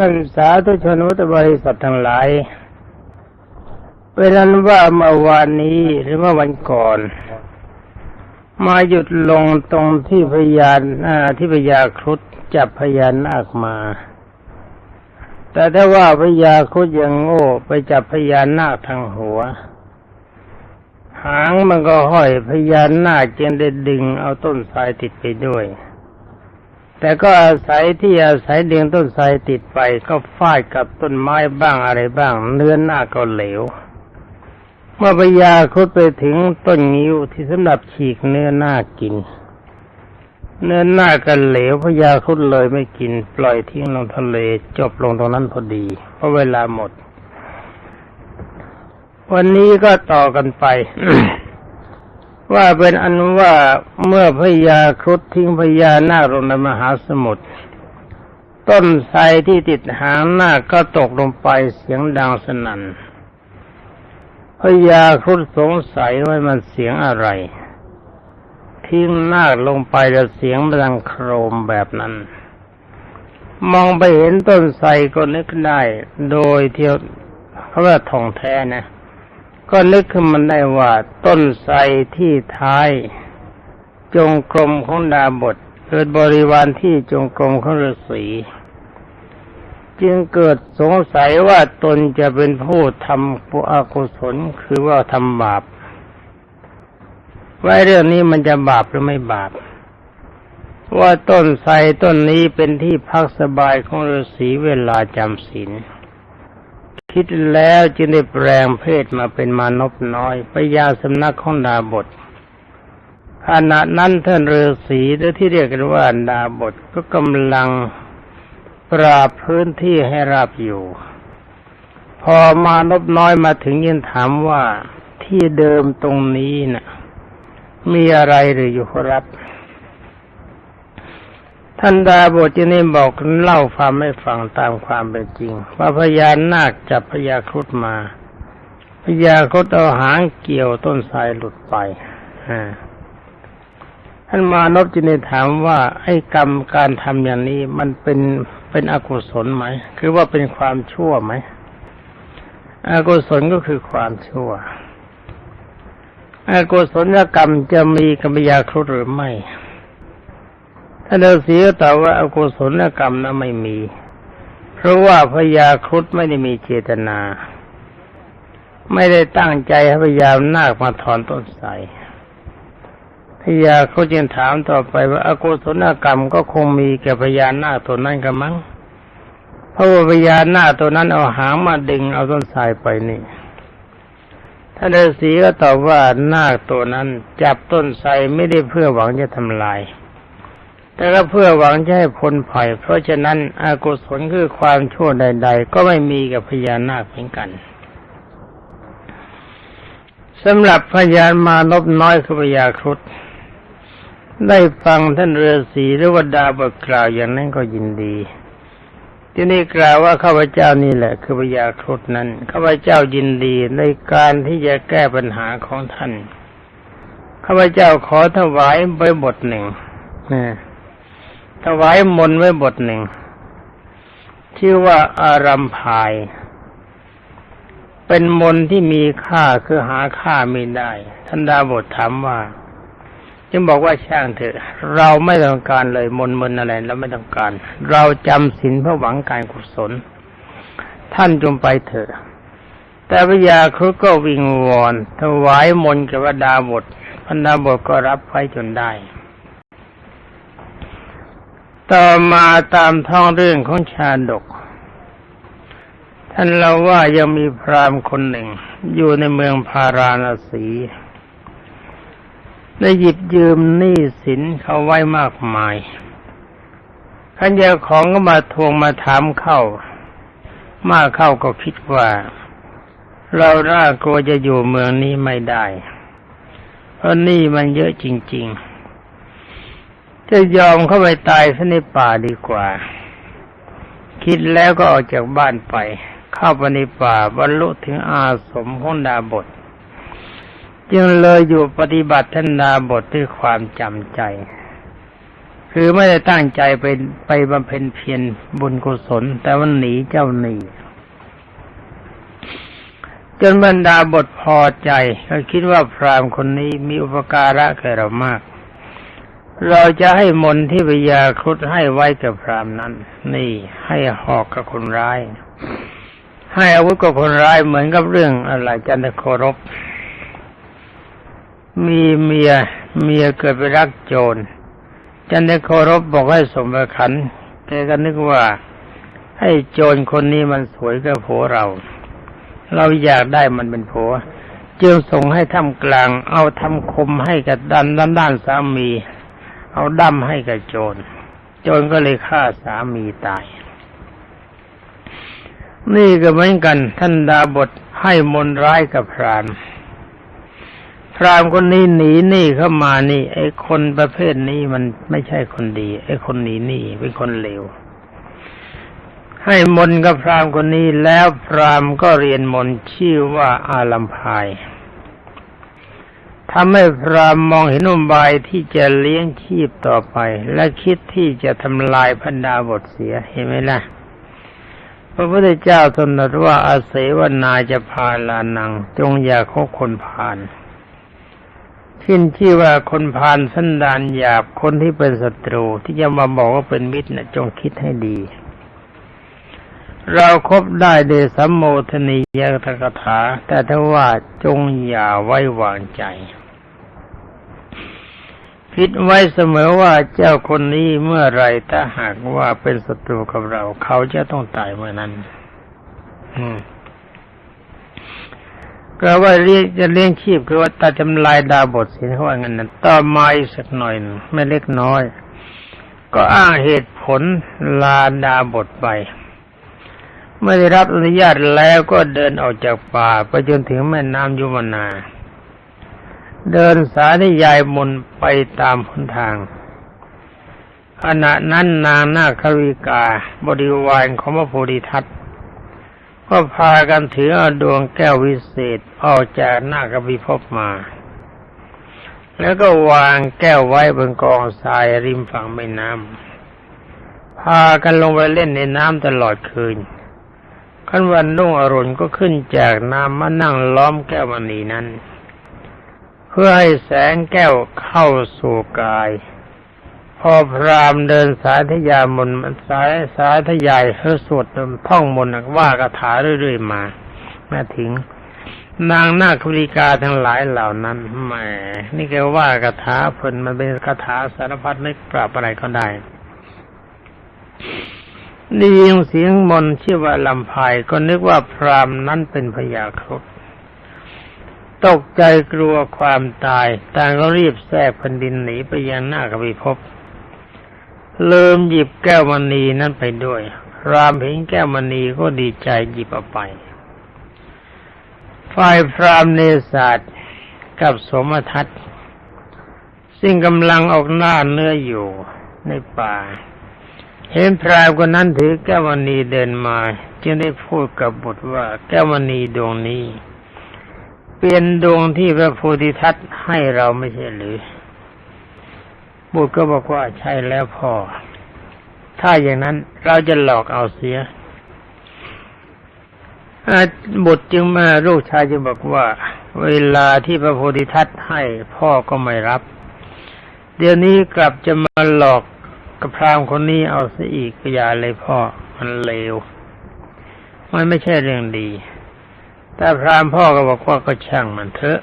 นักศึกษาทุชนวัตบริษัททั้งหลาย เวลานว่าเมื่อวานนี้หรือเมื่อวันก่อน มาหยุดลงตรงที่พยานอ่าที่พยาครุฑจับพยานนาคมา แต่ถ้าว่าพยาครุฑยังโง่ไปจับพยานนาคทางหัว หางมันก็ห้อยพยานนาคจึงได้ดึงเอาต้นสายติดไปด้วย แต่ก็อาศัยที่อาศัยดึงต้นไทรติดไปก็ฟาดกับต้นไม้บ้างอะไรบ้าง เนื้อหน้าก็เหลว เมื่อพยาคุดไปถึงต้นงิ้วที่สำหรับฉีกเนื้อหน้ากิน เนื้อหน้าก็เหลวพยาคุดเลยไม่กิน ปล่อยทิ้งลงทะเลจบลงตรงนั้นพอดี เพราะเวลาหมด วันนี้ก็ต่อกันไป ว่าเป็นอันว่าเมื่อพญาครุฑทิ้งพญานาคลงในมหาสมุทรต้นไทรที่ติดหางนาคก็ตกลงไปเสียงดังสนั่นพญาครุฑสงสัยว่ามันเสียงอะไร ทิ้งนาคลงไปแล้วเสียงดังโครมแบบนั้น มองไปเห็นต้นไทรก็นึกได้ โดยเที่ยวเขาว่าทองแท้นะ ก็นึกขึ้นมันได้ว่าต้นไทรที่ท้าย จงกรมของดาบทเกิดบริวารที่จงกรมของฤาษีจึงเกิดสงสัยว่าตนจะเป็นผู้ทำปุอกุศลคือว่าทำบาปว่าเรื่องนี้มันจะบาปหรือไม่บาป ว่าต้นไทรต้นนี้เป็นที่พักสบายของฤาษีเวลาจำศีล คิดแล้วจึงได้แปลงเพศมาเป็นมานพน้อยไปยาสำนักของดาบทขณะนั้นท่านฤาษีหรือที่เรียกกันว่าดาบทก็กำลังปราบพื้นที่ให้ราบอยู่ พอมานพน้อยมาถึงยินถามว่าที่เดิมตรงนี้น่ะ มีอะไรหรืออยู่ครับ ท่านดาบทจะนี่บอกเล่าความไม่ฟังตามความเป็นจริง ว่าพญานาคจับพญาครุฑมาพญาครุฑเอาหางเกี่ยวต้นทรหลุดไปท่านมานพจินีถามว่าไอ้กรรมการทำอย่างนี้มันเป็นเป็นอกุศลไหม คือว่าเป็นความชั่วไหมอกุศลก็คือความชั่วอกุศลกรรมจะมีกับพญาครุฑหรือไม่ ท่านฤาษีก็ตอบว่าอกุศลกรรมนั้นไม่มี เพราะว่าพญาครุฑไม่ได้มีเจตนา ไม่ได้ตั้งใจให้พญานาคมาถอนต้นไทรพญาเขาจึงถามต่อไปว่าอากุศลกรรมก็คงมีแก่พญานาคตัวนั้นกันมั้งเพราะว่าพญานาคตัวนั้นเอาหางมาดึงเอาต้นไทรไปนี่ท่านฤาษีก็ตอบว่านาคตัวนั้นจับต้นไทรไม่ได้เพื่อหวังจะทำลาย แต่ก็เพื่อหวังจะให้พ้นภัย เพราะฉะนั้นอากุศลคือความชั่วใด ๆ ก็ไม่มีกับพญานาคเหมือนกันสำหรับพญานมานพน้อยคือพญาครุฑได้ฟังท่านฤาษีหรือว่าดาบทกล่าวอย่างนั้นก็ยินดี ที่นี่กล่าวว่าข้าพเจ้านี่แหละ คือพญาครุฑนั้นข้าพเจ้ายินดีในการที่จะแก้ปัญหาของท่านข้าพเจ้าขอถวายไว้บทหนึ่งนะ ถวายมนไว้บทหนึ่ง ชื่อว่าอารัมพาย เป็นมนที่มีค่าคือหาค่าไม่ได้ท่านดาบทถามว่า จึงบอกว่าช่างเถอะ เราไม่ต้องการเลยมนมนอะไรเราไม่ต้องการ เราจำศีลเพื่อหวังการกุศล ท่านจงไปเถอะแต่พญาครุก็วิงวอนถวายมนกับดาบทพันดาบทก็รับไว้จนได้ ต่อมาตามท้องเรื่องของชาดก ท่านเราว่ายังมีพราหมณ์คนหนึ่ง อยู่ในเมืองพาราณสี ได้หยิบยืมหนี้สินเขาไว้มากมายขันเจ้าของก็มาทวงมาถามเข้า มากเข้าก็คิดว่า เราร่ากลัวจะอยู่เมืองนี้ไม่ได้ เพราะนี้มันเยอะจริง ๆ จะยอมเข้าไปตายซะในป่าดีกว่า คิดแล้วก็ออกจากบ้านไป เข้าไปในป่าบรรลุถึงอาสมของดาบท จึงเลยอยู่ปฏิบัติท่านนาบทด้วยความจำใจ คือไม่ได้ตั้งใจไปไปบำเพ็ญเพียรบุญกุศล แต่ว่าหนีเจ้าหนีจนบรรดาบทพอใจก็คิดว่าพรามคนนี้มีอุปการะแก่เรามาก เราจะให้มนที่พยาครุฑให้ไว้กับพรามนั้น นี่ให้หอกกับคนร้าย ให้อาวุธกับคนร้ายเหมือนกับเรื่องอะไรจันทโครบมีเมียเมียเกิดไปรักโจร จันทโครบบอกให้สมประขันแกก็นึกว่า ให้โจรคนนี้มันสวยกับผัวเรา เราอยากได้มันเป็นผัวจึงส่งให้ทำกลาง เอาทำคมให้กับดันด้านด้านสามี เอาดั้มให้กับโจร โจรก็เลยฆ่าสามีตาย นี่ก็เหมือนกัน ท่านดาบทให้มนร้ายกับพรามพรามคนนี้หนีหนี่เข้ามานี่ ไอ้คนประเภทนี้มันไม่ใช่คนดี ไอ้คนหนีหนี่เป็นคนเลวให้มนกับพรามคนนี้แล้วพรามก็เรียนมนชื่อว่าอาลัมพาย ทำให้พรามมองเห็นอุบายที่จะเลี้ยงชีพต่อไป และคิดที่จะทำลายพันดาบทเสียเห็นไหมล่ะพระพุทธเจ้าทรงตรัสว่าอาเสวนาจะพาลานัง จงอย่าคบคนพาลขึ้นชื่อว่าคนพาลสันดานหยาบคนที่เป็นศัตรูที่จะมาบอกว่าเป็นมิตรนะจงคิดให้ดี เราครบได้เดยสัมโมทนียตกถา แต่ถ้าว่าจงอย่าไว้วางใจ คิดไว้เสมอว่าเจ้าคนนี้เมื่อไรถ้าหากว่าเป็นศัตรูกับเรา เขาจะต้องตายเมื่อนั้นอืมก็ว่าเรียกจะเลี้ยงชีพคือว่าตัดจำลายดาวบทสินเขาว่างั้นนะต่อมาอีกสักหน่อยหนึ่งไม่เล็กน้อย ก็อ้างเหตุผลลาดาบทไปไม่ได้รับอนุญาตแล้วก็เดินออกจากป่าไปจนถึงแม่น้ำยุมนา เดินสายนิยายมนไปตามหนทางขณะนั้นนางนาควิกาบริวารของพระโพธิทัตก็พากันถือเอาดวงแก้ววิเศษออกจากนาควิภพมา แล้วก็วางแก้วไว้บนกองทรายริมฝั่งแม่น้ำพากันลงไปเล่นในน้ำตลอดคืนขั้นวันรุ่งอรุณก็ขึ้นจากน้ำมานั่งล้อมแก้วมณีนั้น เพื่อให้แสงแก้วเข้าสู่กาย พอพรามเดินสายทยามนต์สายสายทยายเฮอสวดท่องมนต์ว่ากถาเรื่อยๆมามาถึง นางนาคริกาทั้งหลายเหล่านั้นแหมนี่แกว่ากถาเพลินมันเป็นคาถาสารพัดนึกปราบอะไรก็ได้ได้ยินเสียงมนต์ชื่อว่าลำพายก็นึกว่าพรามนั้นเป็นพญาครุฑ ตกใจกลัวความตาย ต่างก็รีบแทรกแผ่นดินหนีไปยังหน้ากบิภพเริ่มหยิบแก้วมณีนั้นไปด้วย รามเห็นแก้วมณีก็ดีใจหยิบเอาไป ฝ่ายพรามเนศาสตร์กับสมทัตซึ่งกำลังออกหน้าเนื้ออยู่ในป่า เห็นพรามคนนั้นถือแก้วมณีเดินมา จึงได้พูดกับบุตรว่าแก้วมณีดวงนี้ เป็นดวงที่พระโพธิทัตให้เราไม่ใช่หรือ บุตรก็บอกว่าใช่แล้วพ่อ ถ้าอย่างนั้นเราจะหลอกเอาเสียบุตรจึงมาลูกชายจึงบอกว่า เวลาที่พระโพธิทัตให้พ่อก็ไม่รับ เดี๋ยวนี้กลับจะมาหลอกกับพรามคนนี้เอาซะอีกอย่าเลยพ่อมันเลว มันไม่ใช่เรื่องดี แต่พรามพ่อก็บอกว่าก็ช่างมันเถอะ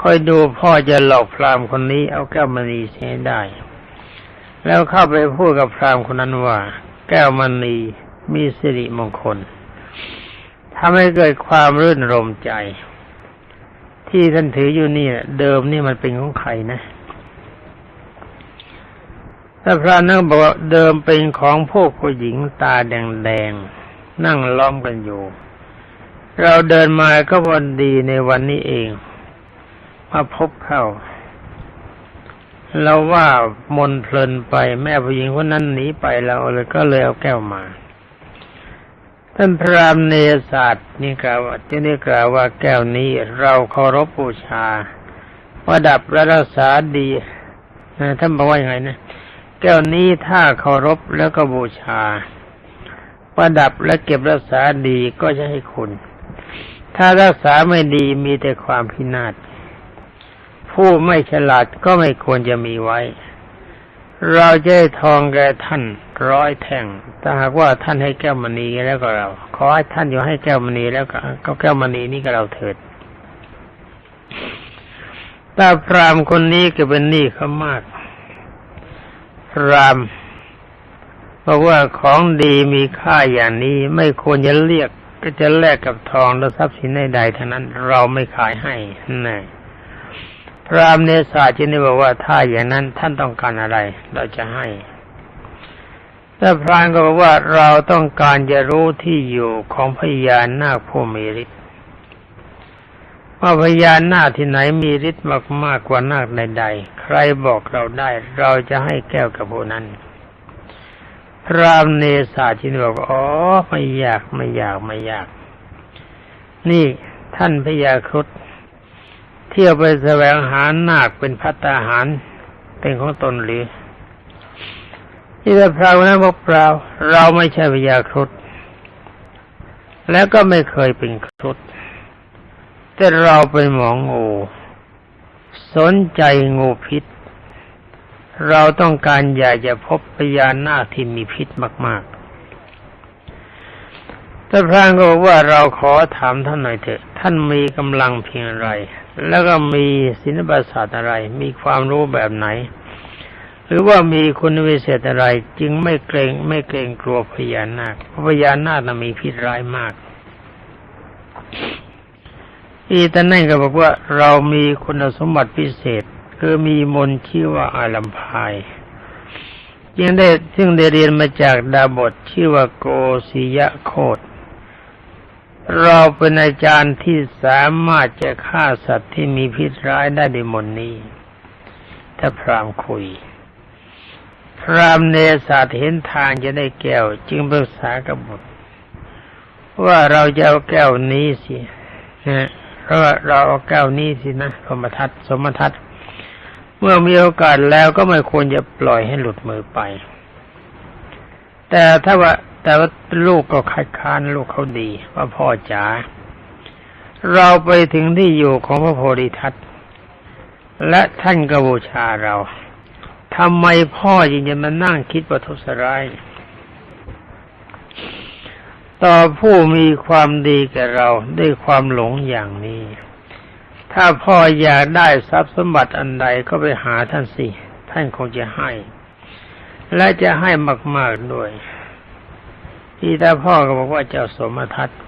คอยดูพ่อจะหลอกพรามคนนี้เอาแก้วมณีเสียได้ แล้วเข้าไปพูดกับพรามคนนั้นว่า แก้วมณีมีสิริมงคลทำให้เกิดความรื่นรมใจ ที่ท่านถืออยู่นี่เดิมนี่มันเป็นของใครนะถ้าพระนั่งบอกว่าเดิมเป็นของพวกผู้หญิงตาแดงๆนั่งล้อมกันอยู่ เราเดินมาก็วันดีในวันนี้เอง มาพบเขาเราว่ามนเพลินไปแม่ผู้หญิงคนนั้นหนีไปเราเลยก็เลยเอาแก้วมา ท่านพระรามเนศาสตร์นี่กล่าวจะนี่กล่าวว่าแก้วนี้เราเคารพบูชาประดับและรักษาดีนะท่านบอกว่าอย่างไรนะ แก้วนี้ถ้าเคารพแล้วก็บูชาประดับและเก็บรักษาดีก็จะให้คุณ ถ้ารักษาไม่ดีมีแต่ความพินาศผู้ไม่ฉลาดก็ไม่ควรจะมีไว้ เราจะให้ทองแก่ท่านร้อยแท่งถ้าหากว่าท่านให้แก้วมณีแล้วก็เรา ขอให้ท่านอยู่ให้แก้วมณีแล้วก็ก็แก้วมณีนี่ก็เราเถิดถ้าพรามคนนี้ก็เป็นหนี้เขามาก พรามบอกว่าของดีมีค่าอย่างนี้ไม่ควรจะเรียก ก็จะแลกกับทองและทรัพย์สินใดๆทั้งนั้นเราไม่ขายให้นี่พรามเนศาสตร์ที่นี่บอกว่าถ้าอย่างนั้นท่านต้องการอะไร เราจะให้แต่พรานก็บอกว่าเราต้องการจะรู้ที่อยู่ของพญานาคผู้มีฤทธิ์ว่าพญานาคที่ไหนมีฤทธิ์มากมากกว่านาคใดๆใครบอกเราได้ เราจะให้แก้วกับผู้นั้น รามเนศาสตร์ที่นี่บอกว่าอ๋อไม่อยากไม่อยากไม่อยาก นี่ท่านพญาครุฑเที่ยวไปแสวงหานาคเป็นพัตตาหาร เป็นของตนหรือที่แต่พราวนั้นบอกเปล่าเราไม่ใช่พญาครุฑแล้วก็ไม่เคยเป็นครุฑแต่เราเป็นหมองูสนใจงูพิษ เราต้องการอยากจะพบพญานาคที่มีพิษมากๆแต่พรางก็บอกว่าเราขอถามท่านหน่อยเถอะ ท่านมีกำลังเพียงไร แล้วก็มีศิลปศาสตร์อะไร มีความรู้แบบไหน หรือว่ามีคุณวิเศษอะไร จึงไม่เกรงไม่เกรงกลัวพญานาคเพราะพญานาคนะมีพิษร้ายมากอีตานั่นก็บอกว่าเรามีคุณสมบัติพิเศษ คือมีมนชื่อว่าอาลัมพายยังได้ซึ่งได้เรียนมาจากดาบทชื่อว่าโกศิยะโคตเราเป็นอาจารย์ที่สามารถจะฆ่าสัตว์ที่มีพิษร้ายได้ด้วยมนนี้ ถ้าพรามคุย พรามเนศาสตร์เห็นทางจะได้แก้ว จึงปรึกษากับบุตร ว่าเราจะเอาแก้วนี้สินะเพราะเราเอาแก้วนี้สินะสมทัศสมทัศน์ เมื่อมีโอกาสแล้วก็ไม่ควรจะปล่อยให้หลุดมือไป แต่ถ้าว่า แต่ว่าลูกก็คัดค้านลูกเขาดีว่าพ่อจ๋าเราไปถึงที่อยู่ของพระโพธิทัตและท่านก็บูชาเราทำไมพ่อยังจะมานั่งคิดประทุษร้าย ต่อผู้มีความดีแก่เราด้วยความหลงอย่างนี้ ถ้าพ่ออยากได้ทรัพย์สมบัติอันใดก็ไปหาท่านสิ ท่านคงจะให้ และจะให้มากๆด้วยที่ตาพ่อก็บอกว่าเจ้าสมทัศน์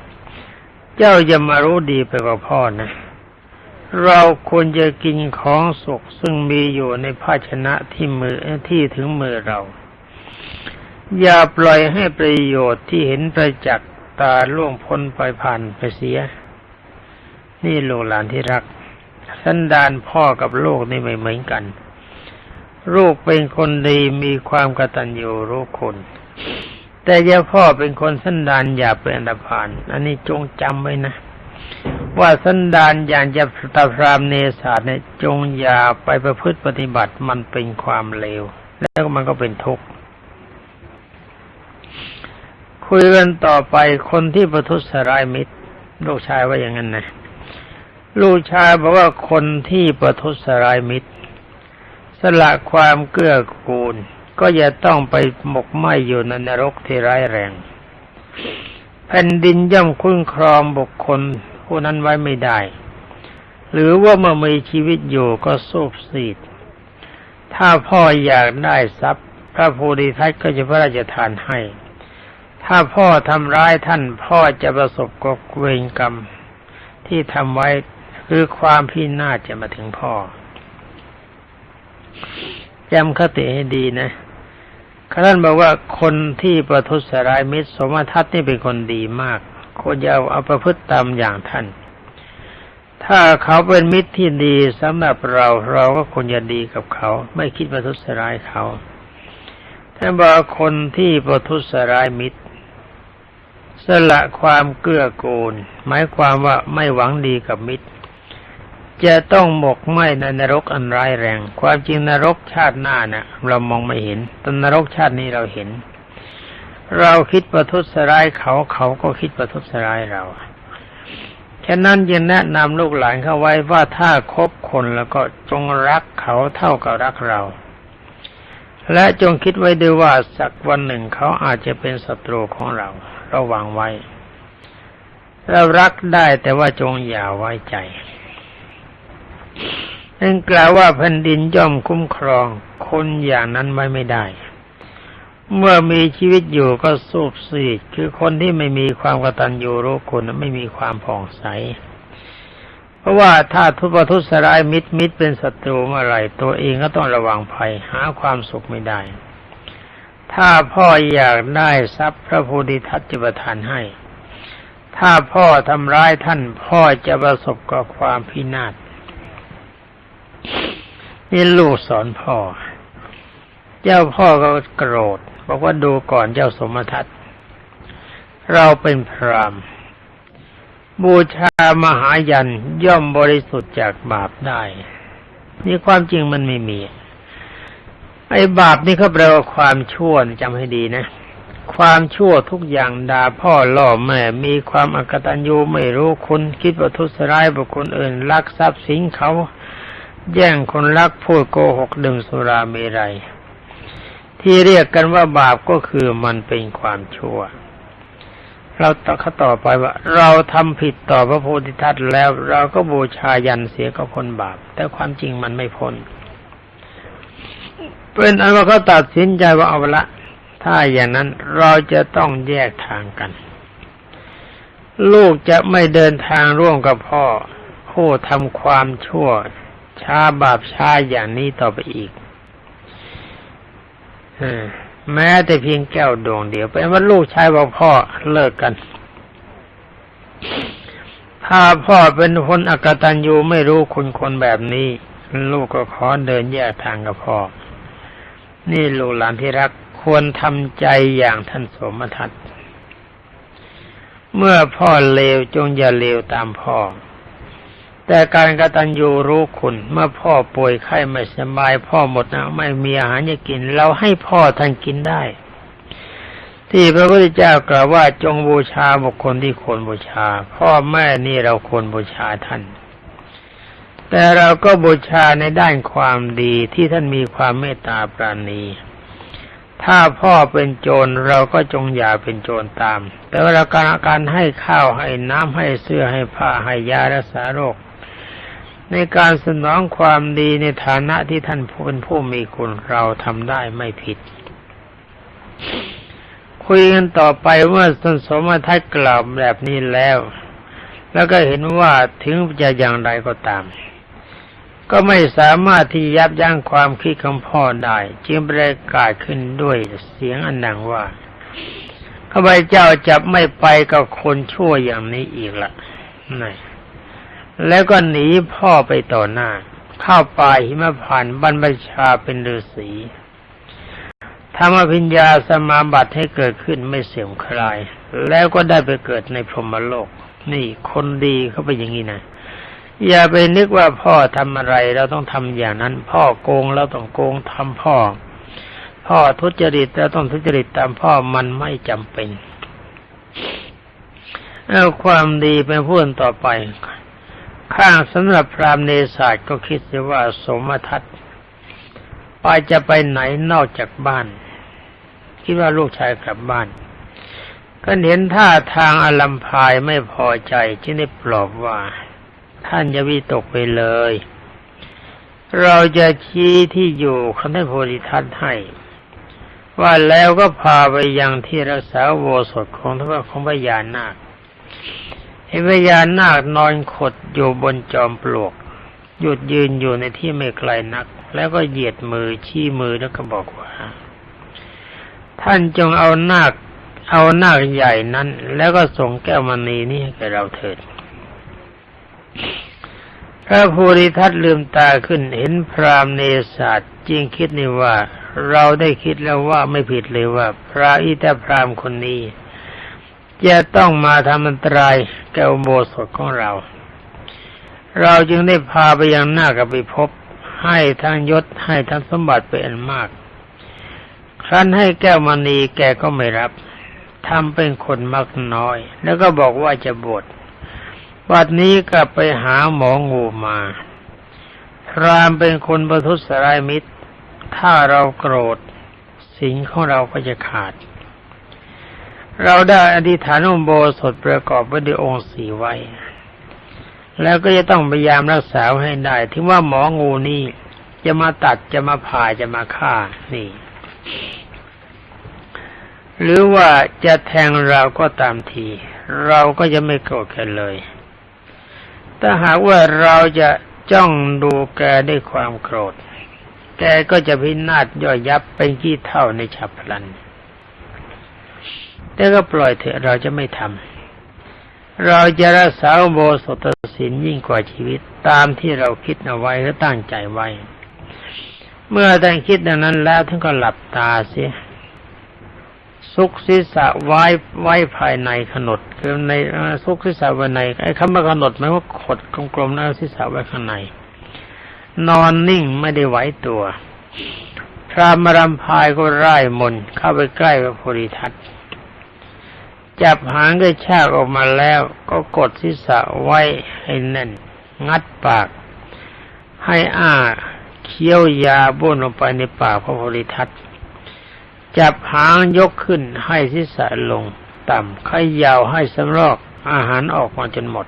เจ้าจะมารู้ดีไปกว่าพ่อนะ เราควรจะกินของสุกซึ่งมีอยู่ในภาชนะที่มือที่ถึงมือเรา อย่าปล่อยให้ประโยชน์ที่เห็นประจักษ์ตาล่วงพ้นไปผ่านไปเสีย นี่ลูกหลานที่รัก สันดานพ่อกับลูกนี่ไม่เหมือนกัน ลูกเป็นคนดีมีความกตัญญูรู้คุณแต่ย่าพ่อเป็นคนสันดานอย่าเป็นอันดพาน อันนี้จงจำไว้นะ ว่าสันดานอย่างจะตาพรามเนศาสเนี่ยจงอย่าไปประพฤติปฏิบัติมันเป็นความเลว แล้วมันก็เป็นทุกข์คุยกันต่อไปคนที่ประทุษร้ายมิตร ลูกชายว่าอย่างนั้นนะ ลูกชายบอกว่าคนที่ประทุษร้ายมิตร สละความเกื้อกูล ก็อย่าต้องไปหมกไหมอยู่ในนรกที่ร้ายแรง แผ่นดินย่อมคุ้นครองบุคคลผู้นั้นไว้ไม่ได้ หรือว่าเมื่อมีชีวิตอยู่ก็สูบสีด ถ้าพ่ออยากได้ทรัพย์ พระโพธิทัตก็จะพระราชทานให้ ถ้าพ่อทำร้ายท่านพ่อจะประสบกับเวรกรรมที่ทำไว้ คือความพินาศจะมาถึงพ่อจำคติให้ดีนะท่านบอกว่าคนที่ประทุษร้ายมิตรสมทัศน์นี่เป็นคนดีมากควรจะเอาอาประพฤติตามอย่างท่าน ถ้าเขาเป็นมิตรที่ดีสำหรับเราเราก็ควรจะดีกับเขา ไม่คิดประทุษร้ายเขาท่านบอกคนที่ประทุษร้ายมิตร สละความเกื้อกูล หมายความว่าไม่หวังดีกับมิตร จะต้องหมกไหมในนรกอันร้ายแรง ความจริงนรกชาติหน้านะ่ะ เรามองไม่เห็นแต่นรกชาตินี้เราเห็น เราคิดประทุษร้ายเขาเขาก็คิดประทุษร้ายเราฉะนั้นยังแนะนำลูกหลานเข้าไว้ว่าถ้าคบคนแล้วก็จงรักเขาเท่ากับรักเรา และจงคิดไว้ด้วยว่าสักวันหนึ่งเขาอาจจะเป็นศัตรูของเรา ระวังไว้ เรารักได้แต่ว่าจงอย่าไว้ใจ นั่นกล่าวว่าแผ่นดินย่อมคุ้มครอง คนอย่างนั้นไว้ไม่ได้ เมื่อมีชีวิตอยู่ก็สูบซีดคือคนที่ไม่มีความกตัญญูรู้คุณไม่มีความผ่องใส เพราะว่าถ้าทุบทุสรายมิตรมิตรเป็นศัตรูเมื่อไรตัวเองก็ต้องระวังภัยหาความสุขไม่ได้ ถ้าพ่ออยากได้ทรัพย์พระโพธิทัตจะประทานให้ ถ้าพ่อทำร้ายท่านพ่อจะประสบกับความพินาศ นี่ลูกสอนพ่อ เจ้าพ่อก็โกรธบอกว่าดูก่อนเจ้าสมทัตเราเป็นพรามบูชามหายันย่อมบริสุทธิ์จากบาปได้ นี่ความจริงมันไม่มี ไอ้บาปนี่เขาแปลว่าความชั่วจำให้ดีนะความชั่วทุกอย่างด่าพ่อล่อแม่มีความอกตัญญูไม่รู้คุณคิดว่าทุสร้ายบุคคลอื่นลักทรัพย์สินเขา แย่งคนรักพูดโกหกดื่มสุราเมรัยที่เรียกกันว่าบาปก็คือมันเป็นความชั่ว เราต่อเขาต่อไปว่า เราทำผิดต่อพระโพธิทัตแล้ว เราก็บูชายันเสียก็พ้นบาป แต่ความจริงมันไม่พ้น เป็นอันว่าเขาตัดสินใจว่าเอาละ ถ้าอย่างนั้นเราจะต้องแยกทางกัน ลูกจะไม่เดินทางร่วมกับพ่อผู้ทำความชั่ว ช้าบาปช้าอย่างนี้ต่อไปอีกอแม้แต่เพียงแก้วดวงเดียวเป็นว่าลูกชายบอกพ่อเลิกกัน ถ้าพ่อเป็นคนอกตัญญูไม่รู้คุณคนแบบนี้ ลูกก็ขอเดินแยกทางกับพ่อ นี่ลูกหลานที่รักควรทำใจอย่างท่านสมทัตเมื่อพ่อเลวจงอย่าเลวตามพ่อ แต่การกระตัญญูรู้คุณเมื่อพ่อป่วยไข้ไม่สบายพ่อหมดนะไม่มีอาหารจะกิน เราให้พ่อท่านกินได้ ที่พระพุทธเจ้ากล่าวว่าจงบูชาบุคคลที่ควรบูชา พ่อแม่นี่เราควรบูชาท่าน แต่เราก็บูชาในด้านความดีที่ท่านมีความเมตตาปราณีถ้าพ่อเป็นโจรเราก็จงอย่าเป็นโจรตาม แต่เวลาการการให้ข้าวให้น้ำให้เสื้อให้ผ้าให้ยารักษาโรค ในการสนองความดีในฐานะที่ท่านผู้เป็นผู้มีคุณเราทำได้ไม่ผิด คุยกันต่อไปเมื่อท่านสมทัตกล่าวแบบนี้แล้ว แล้วก็เห็นว่าถึงจะอย่างไรก็ตาม ก็ไม่สามารถที่ยับยั้งความคิดของพ่อได้จึงประกาศขึ้นด้วยเสียงอันดังว่าข้าพเจ้าจะไม่ไปกับคนชั่วอย่างนี้อีกละนี่ แล้วก็หนีพ่อไปต่อหน้า เข้าป่าหิมพานบรรพชาเป็นฤาษีทำอภิญญาสมาบัติให้เกิดขึ้นไม่เสื่อมคลาย แล้วก็ได้ไปเกิดในพรหมโลก นี่คนดีเขาไปอย่างนี้นะอย่าไปนึกว่าพ่อทำอะไรเราต้องทำอย่างนั้น พ่อโกงเราต้องโกงทำพ่อ พ่อทุจริตเราต้องทุจริตตามพ่อมันไม่จำเป็น เอาความดีเป็นพูดต่อไป ข้างสำหรับพรามเนศาสตร์ก็คิดว่าสมทัตไปจะไปไหนนอกจากบ้าน คิดว่าลูกชายกลับบ้าน ก็เห็นท่าทางอลัมพายไม่พอใจจึงได้ปลอบว่า ท่านอย่าวิตกไปเลย เราจะชี้ที่อยู่คันท่านโพธิทัตให้ ว่าแล้วก็พาไปยังที่รักษาโวสถของท่านของพญานาค เห็นพญานาคนอนขดอยู่บนจอมปลวก หยุดยืนอยู่ในที่ไม่ไกลนัก แล้วก็เหยียดมือชี้มือแล้วก็บอกว่า ท่านจงเอานาคเอานาคใหญ่นั้น แล้วก็ส่งแก้วมณีนี้ให้แก่เราเถิดพระภูริทัตลืมตาขึ้นเห็นพรามเนศาสตร์จริงคิดนี่ว่า เราได้คิดแล้วว่าไม่ผิดเลยว่า พระอิตาพรามคนนี้ จะต้องมาทำอันตราย แก่โบสถของเรา เราจึงได้พาไปยังหน้ากับไปพบให้ทั้งยศให้ทั้งสมบัติเป็นอันมาก ครั้นให้แก้วมณีแกก็ไม่รับทำเป็นคนมักน้อย แล้วก็บอกว่าจะบวชวันนี้กลับไปหาหมองูมาพรามเป็นคนประทุษร้ายมิตร ถ้าเราโกรธสิ่งของเราก็จะขาด เราได้อธิษฐานอุโบสถประกอบไว้ด้วยองค์สีไว้ แล้วก็จะต้องพยายามรักษาให้ได้ ถึงว่าหมองูนี่จะมาตัดจะมาผ่าจะมาฆ่านี่ หรือว่าจะแทงเราก็ตามที เราก็จะไม่โกรธกันเลยถ้าหากว่าเราจะจ้องดูแกด้วยความโกรธ แกก็จะพินาศย่อยยับเป็นขี้เท่าในฉับพลัน แต่ก็ปล่อยเถอะเราจะไม่ทำเราจะรักษาโบสถศีลยิ่งกว่าชีวิตตามที่เราคิดเอาไว้และตั้งใจไว้ เมื่อท่านคิดดังนั้นแล้วท่านก็หลับตาเสียซุกศีรษะไว้ไว้ภายในขนดคือในเอ่อซุกศีรษะไว้ในไอ้คำว่าขนดหมายว่าขดกลมๆแล้วศีรษะไว้ข้างใน นอนนิ่งไม่ได้ไหวตัว พระมรำพายก็ไร่มนเข้าไปใกล้พระโพธิทัต จับหางกระชากออกมาแล้ว ก็กดศีรษะไว้ให้แน่น งัดปาก ให้อ้าเคี้ยวยาบ้วนลงไปในปากพระโพธิทัตจับหางยกขึ้นให้ศีรษะลง ต่ำขยาวให้สำรอกอาหารออกมาจนหมด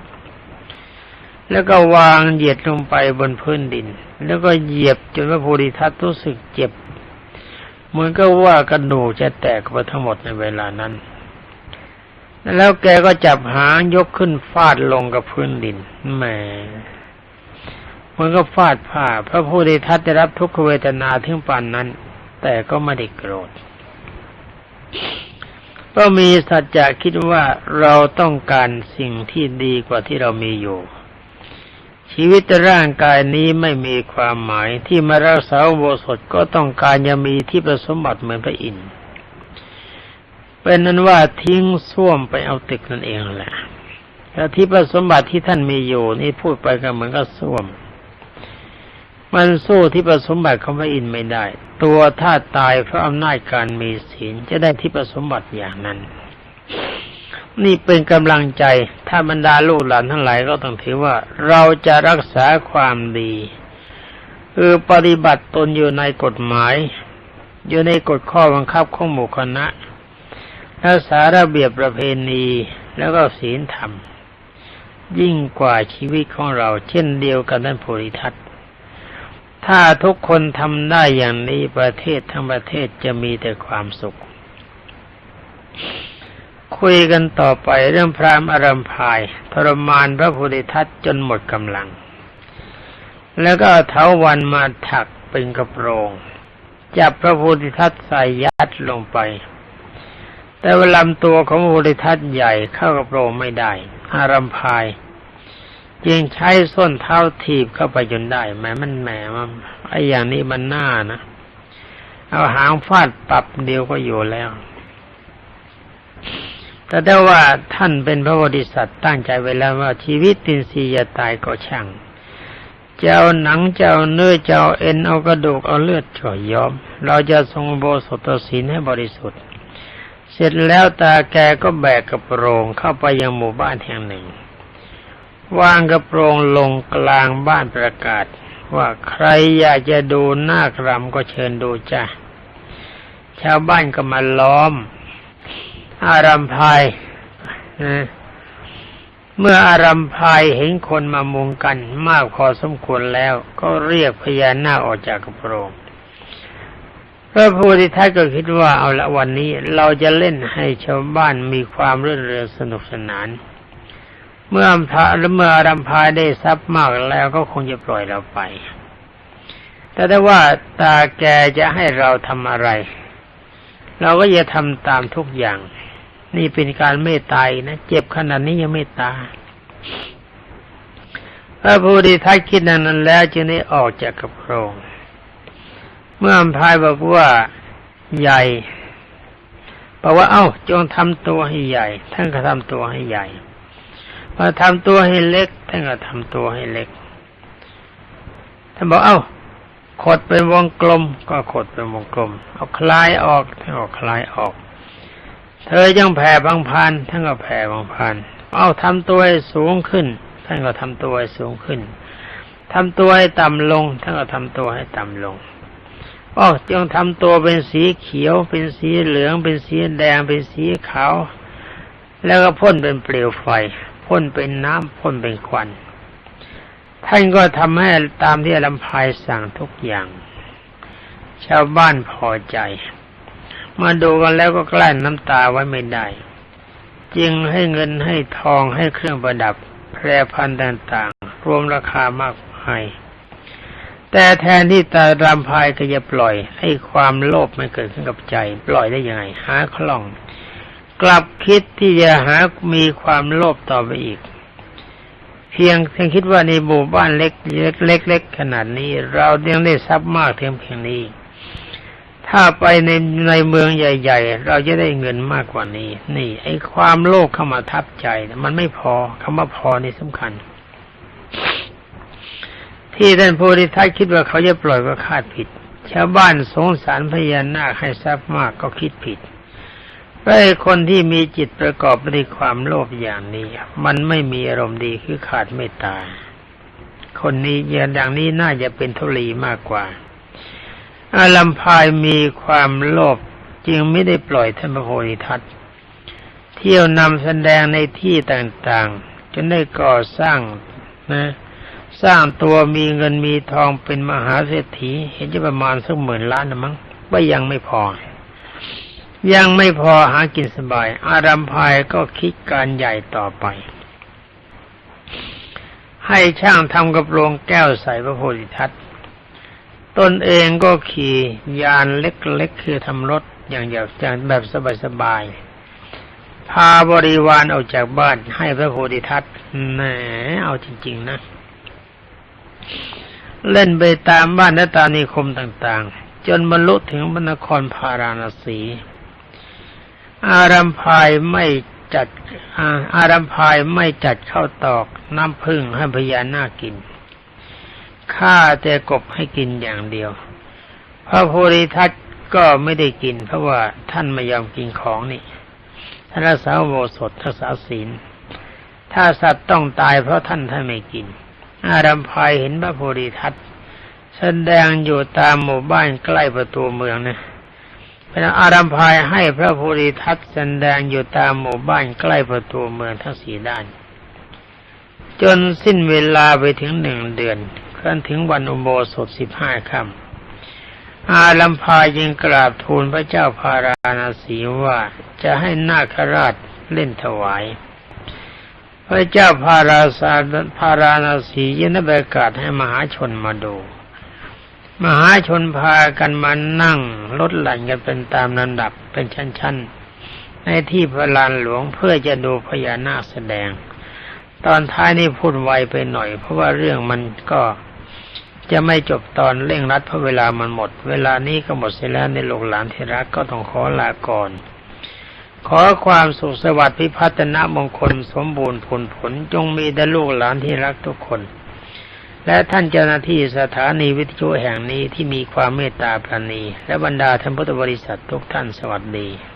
แล้วก็วางเหยียดลงไปบนพื้นดิน แล้วก็เหยียบจนพระโพธิทัตรู้สึกเจ็บเหมือนก็ว่ากระดูกจะแตกไปทั้งหมดในเวลานั้น แล้วแกก็จับหางยกขึ้นฟาดลงกับพื้นดินแหมมันก็ฟาดผ้าพระโพธิทัตได้รับทุกขเวทนาถึงปานนั้น แต่ก็ไม่ได้โกรธ ก็มีสัจจะคิดว่าเราต้องการสิ่งที่ดีกว่าที่เรามีอยู่ ชีวิตร่างกายนี้ไม่มีความหมายที่มารักษาอุโบสถก็ต้องการจะมีที่ประสมบัติเหมือนพระอินทร์ เป็นนั้นว่าทิ้งส้วมไปเอาตึกนั่นเองแหละแล้วที่ประสมบัติที่ท่านมีอยู่นี่พูดไปก็เหมือนกับส้วม มันสู้ที่ประสมบัติของพระอินไม่ได้ ตัวถ้าตายเพราะอำนาจการมีศีลจะได้ที่ประสมบัติอย่างนั้น นี่เป็นกำลังใจถ้าบรรดาลูกหลานทั้งหลายก็ต้องถือว่า เราจะรักษาความดีคือปฏิบัติตนอยู่ในกฎหมาย อยู่ในกฎข้อบังคับของหมู่คณะ รักษาระเบียบประเพณีแล้วก็ศีลธรรม ยิ่งกว่าชีวิตของเรา เช่นเดียวกับท่านโพธิทัตถ้าทุกคนทำได้อย่างนี้ประเทศทั้งประเทศจะมีแต่ความสุข คุยกันต่อไปเรื่องพรามอารัมพายทรมานพระโพธิทัตจนหมดกำลัง แล้วก็เอาเท้าวันมาถักเป็นกระโปรง จับพระโพธิทัตใส่ยัดลงไป แต่ว่าลำตัวของพระโพธิทัตใหญ่เข้ากระโปรงไม่ได้อารัมพายจึงใช้ส้นเท้าถีบเข้าไปจนได้แม้มันแหมมันไอ้อย่างนี้มันน่านะเอาหางฟาดปรับเดียวก็อยู่แล้ว แต่ได้ว่าท่านเป็นพระโพธิสัตว์ตั้งใจไว้แล้วว่าชีวิตตินทรีจะตายก็ช่างจะเอาหนังจะเอาเนื้อจะเอาเอ็นเอากระดูกเอาเลือดช่วยยอม เราจะทรงโบสถศีลให้บริสุทธิ์ เสร็จแล้วตาแกก็แบกกระโปรงเข้าไปยังหมู่บ้านแห่งหนึ่ง วางกระโปรงลงกลางบ้านประกาศ ว่าใครอยากจะดูหน้ากรำก็เชิญดูจ้ะ ชาวบ้านก็มาล้อม อารัมพายเมื่ออารัมพายเห็นคนมามุงกันมากพอสมควรแล้ว ก็เรียกพญานาคออกจากกระโปรง พระโพธิทัตก็คิดว่าเอาละวันนี้เราจะเล่นให้ชาวบ้านมีความรื่นเริงสนุกสนาน เมื่ออัมพาและเมื่ออรัมพายได้ทรัพย์มากแล้วก็คงจะปล่อยเราไป แต่ถ้าว่าตาแกจะให้เราทำอะไร เราก็จะทำตามทุกอย่าง นี่เป็นการเมตตานะเจ็บขนาดนี้ยังเมตตาพระโพธิทัตคิดนั้นแล้วจึงได้ออกจากกระโปรง เมื่ออัมพายบอกว่าใหญ่บอกว่าเอ้าจงทำตัวให้ใหญ่ ท่านก็ทำตัวให้ใหญ่พอทำตัวให้เล็ก ท่านก็ทำตัวให้เล็ก ท่านบอกเอ้าขดเป็นวงกลม ก็ขดเป็นวงกลม เอาคลายออกท่านก็คลายออก เธอยังแผ่บางพันท่านก็แผ่บางพันเอาทำตัวให้สูงขึ้น ท่านก็ทำตัวให้สูงขึ้นทำตัวให้ต่ำลง ท่านก็ทำตัวให้ต่ำลง อ๋อยังทำตัวเป็นสีเขียว เป็นสีเหลือง เป็นสีแดง เป็นสีขาว แล้วก็พ่นเป็นเปลวไฟ พ่นเป็นน้ำพ่นเป็นควัน ท่านก็ทำให้ตามที่ลำพายสั่งทุกอย่าง ชาวบ้านพอใจ มาดูกันแล้วก็กลั้นน้ำตาไว้ไม่ได้ จึงให้เงินให้ทองให้เครื่องประดับ แพรพันต่างๆ รวมราคามากมาย แต่แทนที่ตารำพายก็จะปล่อย ให้ความโลภไม่เกิดขึ้นกับใจ ปล่อยได้ยังไง หาคล่อง กลับคิดที่จะหามีความโลภต่อไปอีก เพียงเพียงคิดว่าในหมู่บ้านเล็กเล็กเล็กขนาดนี้ เรายังได้ทรัพย์มากเพียงเพียงนี้ ถ้าไปในในเมืองใหญ่ ๆ เราจะได้เงินมากกว่านี้ นี่ ไอ้ความโลภเข้ามาทับใจ มันไม่พอคำว่าพอนี่สำคัญ ที่ท่านโพธิทัตคิดว่าเขาจะปล่อยก็คาดผิด ชาวบ้านสงสารพญานาคให้ทรัพย์มากก็คิดผิดไอ้คนที่มีจิตประกอบไปด้วยความโลภอย่างนี้ มันไม่มีอารมณ์ดีคือขาดเมตตา คนนี้อย่างนี้น่าจะเป็นทุลีมากกว่าอาลัมพายมีความโลภจึงไม่ได้ปล่อยท่านพระโพธิทัตเที่ยวนำแสดงในที่ต่างๆจนได้ก่อสร้างนะ สร้างตัวมีเงินมีทองเป็นมหาเศรษฐี เห็นจะประมาณสักหมื่นล้านนะมั้งว่ายังไม่พอ ยังไม่พอหากินสบาย อารัมพายก็คิดการใหญ่ต่อไป ให้ช่างทำกระโปรงแก้วใส่พระโพธิทัตตนเองก็ขี่ยานเล็กๆคือทำรถอย่างอย่างแบบสบายๆพาบริวารออกจากบ้านให้พระโพธิทัตแหมเอาจริง ๆ นะ เล่นไปตามบ้านและตามนิคมต่างๆ จนบรรลุถึงบรรครพาราณสี อารัมพายไม่จัดอาอารัมพายไม่จัดเข้าตอกน้ำพึ่งให้พญานาคกินข้าแต่กบให้กินอย่างเดียว พระโพธิทัตก็ไม่ได้กิน เพราะว่าท่านไม่ยอมกินของนี่ท่านรักษาโวสถรักษาศีล ถ้าสัตว์ต้องตายเพราะท่านท่านไม่กิน อารัมพายเห็นพระโพธิทัตแสดงอยู่ตามหมู่บ้านใกล้ประตูเมืองนะเป็นอารัมพายให้พระโพธิทัตแสดงอยู่ตามหมู่บ้านใกล้ประตูเมืองทั้งสี่ด้าน จนสิ้นเวลาไปถึงหนึ่งเดือนครั้นถึงวันอุโบสถสิบห้าค่ำอารัมพายยังกราบทูลพระเจ้าพาราณสีว่าจะให้นาคราชเล่นถวาย พระเจ้าพาราสาพาราณสียินประกาศให้มหาชนมาดู มหาชนพากันมานั่งลดหลั่นกันเป็นตามลำดับเป็นชั้นๆ ในที่พระลานหลวงเพื่อจะดูพญานาคแสดง ตอนท้ายนี่พูดไวไปหน่อย เพราะว่าเรื่องมันก็จะไม่จบตอนเร่งรัดเพราะเวลามันหมด เวลานี้ก็หมดเสียแล้วในโลกหลานที่รักก็ต้องขอลาก่อน ขอความสุขสวัสดิ์พิพัฒนมงคลสมบูรณ์ผลผลจงมีแด่ลูกหลานที่รักทุกคน และท่านเจ้าหน้าที่สถานีวิทยุแห่งนี้ที่มีความเมตตาปราณี และบรรดาท่านพุทธบริษัททุกท่านสวัสดี